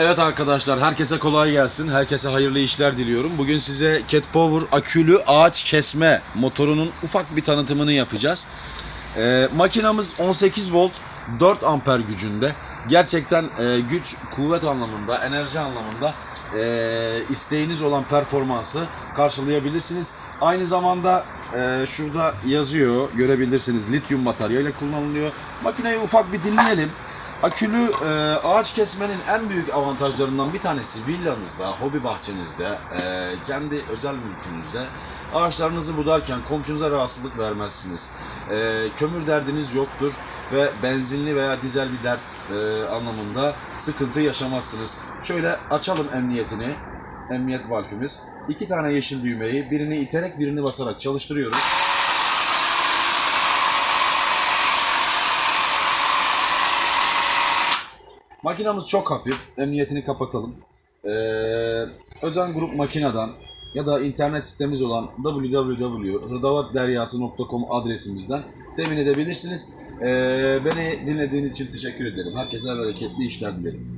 Evet arkadaşlar herkese kolay gelsin. Herkese hayırlı işler diliyorum. Bugün size Cat Power akülü ağaç kesme motorunun ufak bir tanıtımını yapacağız. Ee, makinamız 18 volt 4 amper gücünde. Gerçekten e, güç, kuvvet anlamında, enerji anlamında e, isteğiniz olan performansı karşılayabilirsiniz. Aynı zamanda e, şurada yazıyor, görebilirsiniz. Lityum bataryayla kullanılıyor. Makineyi ufak bir dinleyelim. Akülü e, ağaç kesmenin en büyük avantajlarından bir tanesi villanızda, hobi bahçenizde, e, kendi özel mülkünüzde ağaçlarınızı budarken komşunuza rahatsızlık vermezsiniz. E, kömür derdiniz yoktur ve benzinli veya dizel bir dert e, anlamında sıkıntı yaşamazsınız. Şöyle açalım emniyetini, emniyet valfimiz. İki tane yeşil düğmeyi birini iterek birini basarak çalıştırıyoruz. Makinamız çok hafif. Emniyetini kapatalım. Ee, özel grup makineden ya da internet sitemiz olan www.hırdavatderyası.com adresimizden temin edebilirsiniz. Ee, beni dinlediğiniz için teşekkür ederim. Herkese bereketli işler dilerim.